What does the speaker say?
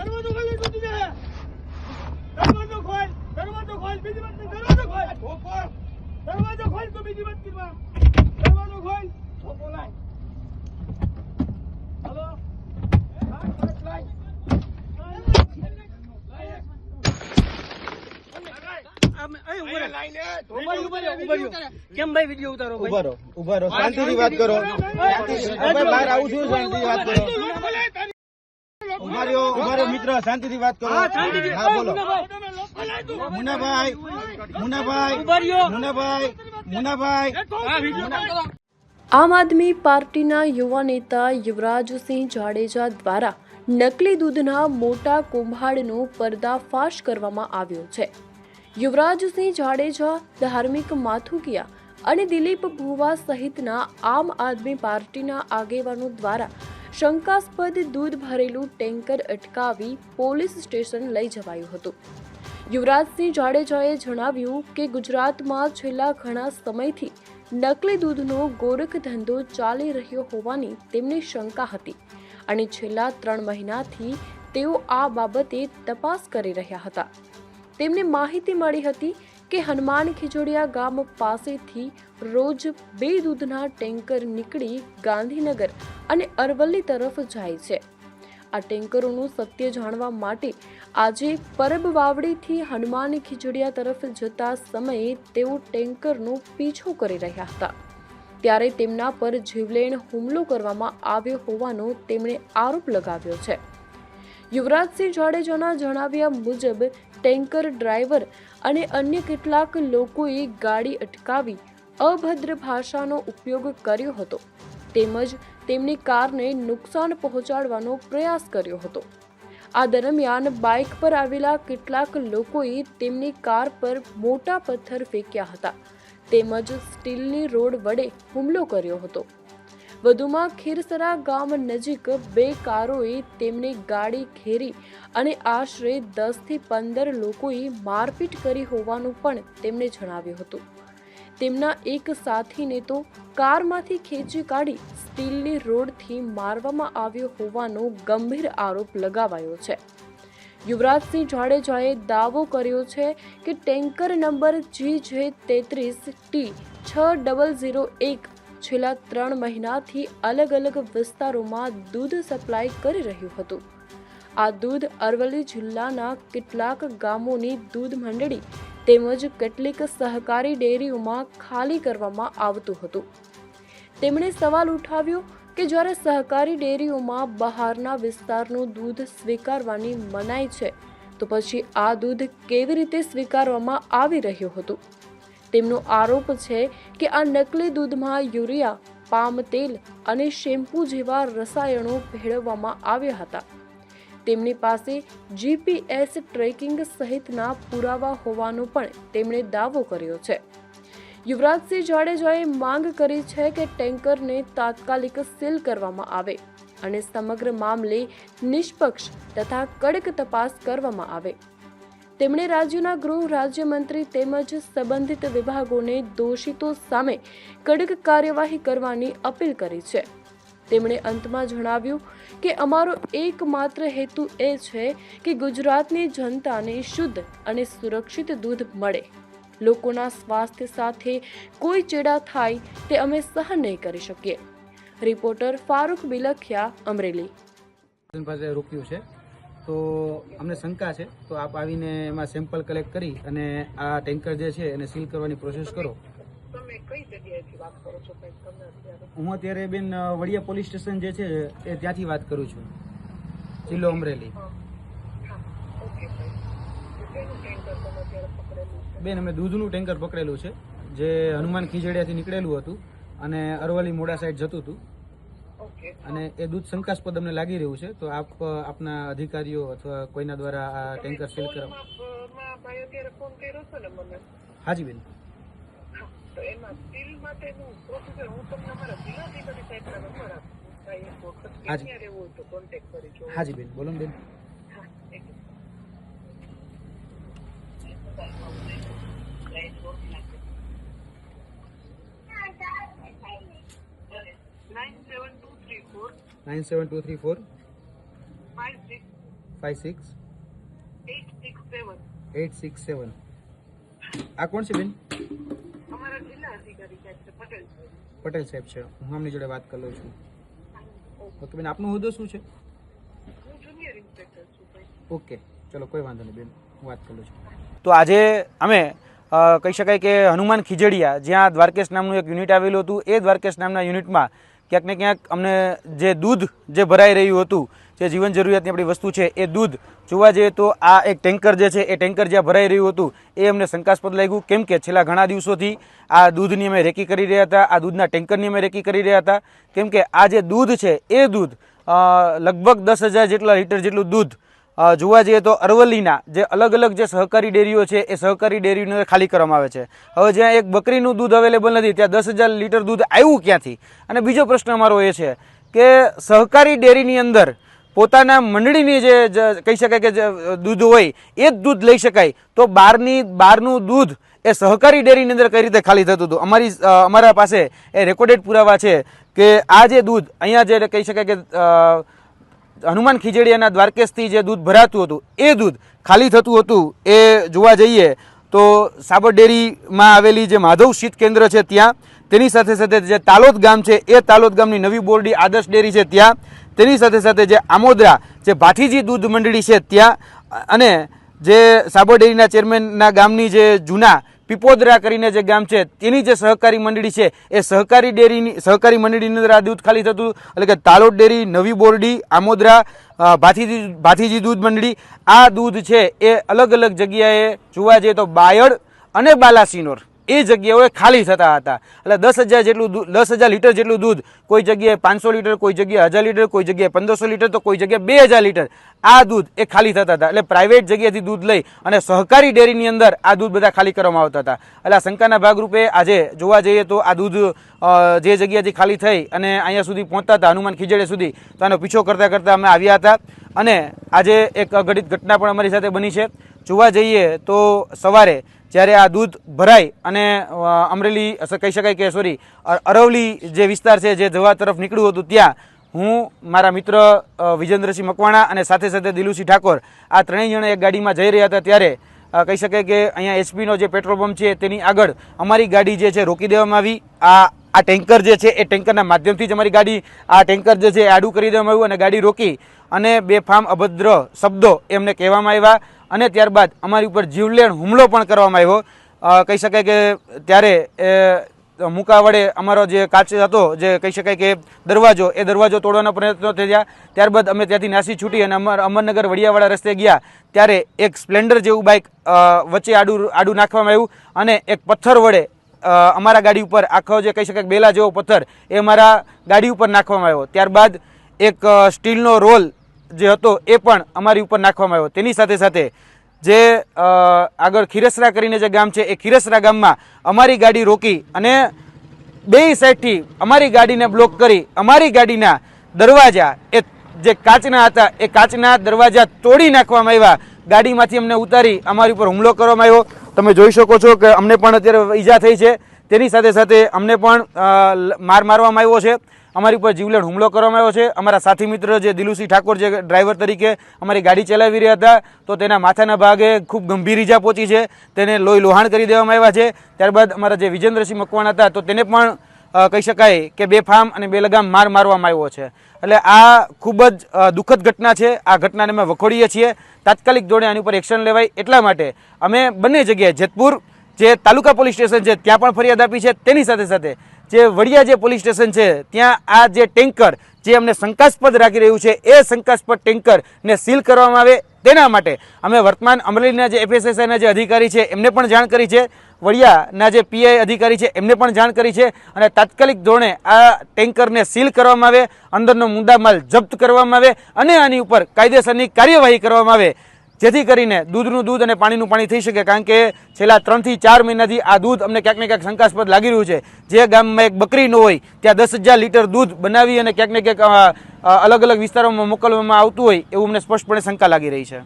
દરવાજો ખોલ તૂટી જાય દરવાજો ખોલ દરવાજો ખોલ બીજી વાત દરવાજો ખોલ. દરવાજો ખોલ તો બીજી વાત કરવા દરવાજો ખોલ. લાય. હાલો? કેમ ભાઈ વીડિયો ઉતારો ઉભારો ઉભારો ઊભા રહો. શાંતિથી વાત કરો. બહાર આવું છું શાંતિથી વાત કરો. રહ્યો ઊભા મિત્ર શાંતિથી વાત કરો. હા બોલો. મુનાભાઈ. મુનાભાઈ મુનાભાઈ મુનાભાઈ આમ આદમી પાર્ટીના યુવા નેતા યુવરાજસિંહ જાડેજા દ્વારા નકલી દૂધના મોટા કુંભાડનો પર્દાફાશ કરવામાં આવ્યો છે. યુવરાજસિંહ જાડેજા ધાર્મિક માથુકિયા અને દિલીપ ભુવા સહિતના આમ આદમી પાર્ટીના આગેવાનો દ્વારા શંકાસ્પદ દૂધ ભરેલું ટેન્કર અટકાવી પોલીસ સ્ટેશન લઈ જવાયું હતું. યુવરાજસિંહ જાડેજાએ જણાવ્યું કે ગુજરાતમાં છેલ્લા ઘણા સમયથી નકલી દૂધનો ગોરખ ધંધો ચાલી રહ્યો હોવાની તેમની શંકા હતી અને છેલ્લા ત્રણ મહિનાથી તેઓ આ બાબતે તપાસ કરી રહ્યા હતા. તેમને માહિતી મળી હતી કે હનુમાન ખીજોડિયા ગામ પાસેથી રોજ બે દૂધના ટેન્કર નીકળી ગાંધીનગર અને અરવલ્લી તરફ જાય છે. આ ટેન્કરોનું સત્ય જાણવા માટે આજે પરબ વાવડીથી હનુમાન ખીજડીયા તરફ જતા સમયે તેઓ ટેન્કરનો પીછો કરી રહ્યા હતા. ત્યારે તેમના પર જીવલેણ હુમલો કરવામાં આવ્યો હોવાનો તેમણે આરોપ લગાવ્યો છે. યુવરાજસિંહ જાડેજાના જણાવ્યા મુજબ ટેન્કર ડ્રાઈવર અને અન્ય કેટલાક લોકોએ ગાડી અટકાવી અભદ્ર ભાષાનો ઉપયોગ કર્યો હતો. તેમજ તેમની કારને નુકસાન પહોંચાડવાનો પ્રયાસ કર્યો હતો. આ દરમિયાન બાઇક પર આવેલા કેટલાક લોકોએ તેમની કાર પર મોટા પથ્થર ફેંક્યા હતા, તેમજ સ્ટીલની રોડ વડે હુમલો કર્યો હતો. વધુમાં ખીરસરા ગામ નજીક બે કારોએ તેમની ગાડી ઘેરી અને આશરે દસથી પંદર લોકોએ મારપીટ કરી હોવાનું પણ તેમણે જણાવ્યું હતું. તેમના એક સાથીને તો કારમાંથી ખેંચી કાઢી સ્ટીલની રોડથી મારવામાં આવ્યો હોવાનો ગંભીર આરોપ લગાવાયો છે. યુવરાજસિંહ જાડેજાએ દાવો કર્યો છે કે ટેન્કર નંબર જી જે તેત્રીસ ટી છ ડબલ ઝીરો એક છેલ્લા ત્રણ મહિનાથી અલગ અલગ વિસ્તારોમાં દૂધ સપ્લાય કરી રહ્યું હતું. આ દૂધ અરવલ્લી જિલ્લાના કેટલાક ગામોની દૂધ મંડળી તેમજ કેટલીક સહકારી ડેરીઓમાં ખાલી કરવામાં આવતું હતું. તેમણે સવાલ ઉઠાવ્યો કે જ્યારે સહકારી ડેરીઓમાં બહારના વિસ્તારનું દૂધ સ્વીકારવાની મનાઈ છે, તો પછી આ દૂધ કેવી રીતે સ્વીકારવામાં આવી રહ્યું હતું? તેમનો આરોપ છે કે આ નકલી દૂધમાં યુરિયા, પામ તેલ અને શેમ્પૂ જેવા રસાયણો ભેળવવામાં આવ્યા હતા. તેમની પાસે જીપીએસ ટ્રેકિંગ સહિતના પુરાવા હોવાનો પણ તેમણે દાવો કર્યો છે. યુવરાજસિંહ જાડેજાએ માંગ કરી છે કે ટેન્કરને તાત્કાલિક સીલ કરવામાં આવે અને સમગ્ર મામલે નિષ્પક્ષ તથા કડક તપાસ કરવામાં આવે. તેમણે રાજ્યના ગૃહ રાજ્યમંત્રી તેમજ સંબંધિત વિભાગોને દોષિતો સામે કડક કાર્યવાહી કરવાની અપીલ કરી છે. તેમણે અંતમાં જણાવ્યું કે અમારો એકમાત્ર હેતુ એ છે કે ગુજરાતની જનતાને શુદ્ધ અને સુરક્ષિત દૂધ મળે. લોકોના સ્વાસ્થ્ય સાથે કોઈ ચેડા થાય તે અમે સહન નહીં કરી શકીએ. રિપોર્ટર ફારૂક બિલખિયા, અમરેલી. પાસે રોક્યું છે. તો અમને શંકા છે. તો આપ આવીને એમાં સેમ્પલ કલેક્ટ કરી અને આ ટેન્કર જે છે એને સીલ કરવાની પ્રોસેસ કરો. હું અત્યારે બેન વડિયા પોલીસ સ્ટેશન જે છે એ ત્યાંથી વાત કરું છું. જિલ્લો અમરેલી. બેન અમે દૂધનું ટેન્કર પકડેલું છે જે હનુમાન ખીજડીયાથી નીકળેલું હતું અને અરવલ્લી મોડા સાઈડ જતું હતું. અને એ દૂધ શંકાસ્પદ અમને લાગી રહ્યું છે તો આપ આપના અધિકારીઓ અથવા કોઈના દ્વારા આ ટેન્કર સીલ કરવા. હાજી બેન. હાજી. હાજી બેન બોલો બેન. Nine seven two three four five six eight six seven eight six seven આ કોણ છે બેન અમારા જિલ્લા અધિકારી સાહેબ છે પટેલ સાહેબ છે. હું આમની જોડે વાત કરું છું. ઓકે બેન, આપનો હોદ્દો શું છે? ઓકે, ચલો, કોઈ વાંધો નહીં બેન, હું વાત કરું છું. તો આજે અમે કહી શકાય કે હનુમાન ખીજડીયા, જ્યાં દ્વારકેશ નામનું એક યુનિટ આવેલું હતું, એ દ્વારકેશ નામના યુનિટમાં ક્યાંક ને ક્યાંક અમને જે દૂધ જે ભરાઈ રહ્યું હતું, જે જીવન જરૂરિયાતની આપણી વસ્તુ છે, એ દૂધ જોવા જઈએ તો આ એક ટેન્કર જે છે, એ ટેન્કર જ્યાં ભરાઈ રહ્યું હતું, એ અમને શંકાસ્પદ લાગ્યું. કેમ કે છેલ્લા ઘણા દિવસોથી આ દૂધની અમે રેકી કરી રહ્યા હતા, આ દૂધના ટેન્કરની અમે રેકી કરી રહ્યા હતા. કેમ કે આ જે દૂધ છે, એ દૂધ લગભગ દસ હજાર જેટલા લીટર જેટલું દૂધ જોવા જઈએ તો અરવલ્લીના જે અલગ અલગ જે સહકારી ડેરીઓ છે, એ સહકારી ડેરીને ખાલી કરવામાં આવે છે. હવે જ્યાં એક બકરીનું દૂધ અવેલેબલ નથી, ત્યાં દસ હજાર લીટર દૂધ આવ્યું ક્યાંથી? અને બીજો પ્રશ્ન અમારો એ છે કે સહકારી ડેરીની અંદર પોતાના મંડળીની જે કહી શકાય કે જે દૂધ હોય, એ જ દૂધ લઈ શકાય. તો બહારની બહારનું દૂધ એ સહકારી ડેરીની અંદર કઈ રીતે ખાલી થતું હતું? અમારી અમારા પાસે એ રેકોર્ડેડ પુરાવા છે કે આ જે દૂધ, અહીંયા જે કહી શકાય કે હનુમાન ખીજડીયાના દ્વારકેશથી જે દૂધ ભરાતું હતું, એ દૂધ ખાલી થતું હતું, એ જોવા જઈએ તો સાબર ડેરીમાં આવેલી જે માધવ શીત કેન્દ્ર છે ત્યાં, તેની સાથે સાથે જે તાલોદ ગામ છે, એ તાલોદ ગામની નવી બોરડી આદર્શ ડેરી છે ત્યાં, તેની સાથે સાથે જે આમોદરા, જે ભાઠીજી દૂધ મંડળી છે ત્યાં, અને જે સાબર ડેરીના ચેરમેનના ગામની જે જૂના પીપોદરા કરીને જે ગામ છે, તેની જે સહકારી મંડળી છે, એ સહકારી ડેરીની, સહકારી મંડળીની અંદર આ દૂધ ખાલી થતું, એટલે કે તાલોદ ડેરી, નવી બોરડી, આમોદરા ભાથીજી ભાથીજી દૂધ મંડળી, આ દૂધ છે, એ અલગ અલગ જગ્યાએ જોવા જઈએ તો બાયડ અને બાલાસિનોર. એ જગ્યાઓએ ખાલી થતા હતા. એટલે દસ હજાર જેટલું દૂધ દસ હજાર લીટર જેટલું દૂધ, કોઈ જગ્યાએ પાંચસો લીટર, કોઈ જગ્યાએ હજાર લીટર, કોઈ જગ્યાએ પંદરસો લીટર, તો કોઈ જગ્યાએ બે હજાર લીટર. આ દૂધ એ ખાલી થતા હતા. એટલે પ્રાઇવેટ જગ્યાએથી દૂધ લઈ અને સહકારી ડેરીની અંદર આ દૂધ બધા ખાલી કરવામાં આવતા હતા. એટલે આ શંકાના ભાગરૂપે આજે જોવા જઈએ તો આ દૂધ જે જગ્યાથી ખાલી થઈ અને અહીંયા સુધી પહોંચતા હતા, હનુમાન ખીજડે સુધી, તો આનો પીછો કરતાં કરતાં અમે આવ્યા હતા. અને આજે એક અઘટિત ઘટના પણ અમારી સાથે બની છે. જોવા જઈએ તો સવારે જ્યારે આ દૂધ ભરાય અને અમરેલી કહી શકાય કે સોરી અરવલી જે વિસ્તાર છે, જે જવા તરફ નીકળ્યું હતું ત્યાં, હું, મારા મિત્ર વિજેન્દ્રસિંહ મકવાણા અને સાથે સાથે દિલુસિંહ ઠાકોર, આ ત્રણેય જણા એક ગાડીમાં જઈ રહ્યા હતા ત્યારે કહી શકાય કે, અહીંયા એચપીનો જે પેટ્રોલ પંપ છે, તેની આગળ અમારી ગાડી જે છે, રોકી દેવામાં આવી. આ આ ટેન્કર જે છે, એ ટેન્કરના માધ્યમથી જ અમારી ગાડી, આ ટેન્કર જે છે આડું કરી દેવામાં આવ્યું અને ગાડી રોકી અને બે ફામ અભદ્ર શબ્દો એમને કહેવામાં આવ્યા. અને ત્યારબાદ અમારી ઉપર જીવલેણ હુમલો પણ કરવામાં આવ્યો. કહી શકાય કે ત્યારે, એ, મુકા વડે અમારો જે કાચ હતો, જે કહી શકાય કે દરવાજો, એ દરવાજો તોડવાના પ્રયત્નો થયા. ત્યારબાદ અમે ત્યાંથી નાસી છૂટી અને અમર, અમરનગર વડિયાવાળા રસ્તે ગયા. ત્યારે એક સ્પ્લેન્ડર જેવું બાઇક વચ્ચે આડું આડું નાખવામાં આવ્યું અને એક પથ્થર વડે અમારા ગાડી ઉપર આખો જે કહી શકાય બેલા જેવો પથ્થર એ અમારા ગાડી ઉપર નાખવામાં આવ્યો. ત્યારબાદ એક સ્ટીલનો રોલ જે હતો એ પણ અમારી ઉપર નાખવામાં આવ્યો. તેની સાથે સાથે જે આગળ ખીરસરા કરીને જે ગામ છે એ ખીરસરા ગામમાં અમારી ગાડી રોકી અને બે સાઈડથી અમારી ગાડીને બ્લોક કરી અમારી ગાડીના દરવાજા એ જે કાચના હતા એ કાચના દરવાજા તોડી નાખવામાં આવ્યા. ગાડીમાંથી અમને ઉતારી અમારી ઉપર હુમલો કરવામાં આવ્યો. તમે જોઈ શકો છો કે અમને પણ અત્યારે ઈજા થઈ છે. તેની સાથે સાથે અમને પણ માર મારવામાં આવ્યો છે. અમારી ઉપર જીવલેણ હુમલો કરવામાં આવ્યો છે. અમારા સાથી મિત્ર જે દિલુસિંહ ઠાકોર જે ડ્રાઈવર તરીકે અમારી ગાડી ચલાવી રહ્યા હતા, તો તેના માથાના ભાગે ખૂબ ગંભીર ઈજા પહોંચી છે. તેને લોહી લોહાણ કરી દેવામાં આવ્યા છે. ત્યારબાદ અમારા જે વિજેન્દ્રસિંહ મકવાણા હતા, તો તેને પણ કહી શકાય કે બે ફામ અને બેલગામ માર મારવામાં આવ્યો છે. એટલે આ ખૂબ જ દુઃખદ ઘટના છે. આ ઘટનાને અમે વખોડીએ છીએ. તાત્કાલિક ધોરણે આની ઉપર એક્શન લેવાય એટલા માટે અમે બંને જગ્યાએ જેતપુર જે તાલુકા પોલીસ સ્ટેશન છે, ત્યાં પણ ફરિયાદ આપી છે. તેની સાથે સાથે જે વડિયા જે પોલીસ સ્ટેશન છે, ત્યાં આ જે ટેન્કર જે અમને શંકાસ્પદ રાખી રહ્યું છે, એ શંકાસ્પદ ટેન્કરને સીલ કરવામાં આવે તેના માટે અમે વર્તમાન અમરેલીના જે એફએસએસઆઈના જે અધિકારી છે, એમને પણ જાણ કરી છે. વડિયાના જે પીઆઈ અધિકારી છે, એમને પણ જાણ કરી છે અને તાત્કાલિક ધોરણે આ ટેન્કરને સીલ કરવામાં આવે, અંદરનો મુદ્દામાલ જપ્ત કરવામાં આવે અને આની ઉપર કાયદેસરની કાર્યવાહી કરવામાં આવે જેથી કરીને દૂધનું દૂધ અને પાણીનું પાણી થઈ શકે, કારણ કે છેલ્લા ત્રણથી ચાર મહિનાથી આ દૂધ અમને ક્યાંક ને ક્યાંક શંકાસ્પદ લાગી રહ્યું છે. જે ગામમાં એક બકરી ન હોય, ત્યાં દસ હજાર લીટર દૂધ બનાવી અને ક્યાંક ને ક્યાંક અલગ અલગ વિસ્તારોમાં મોકલવામાં આવતું હોય, એવું અમને સ્પષ્ટપણે શંકા લાગી રહી છે.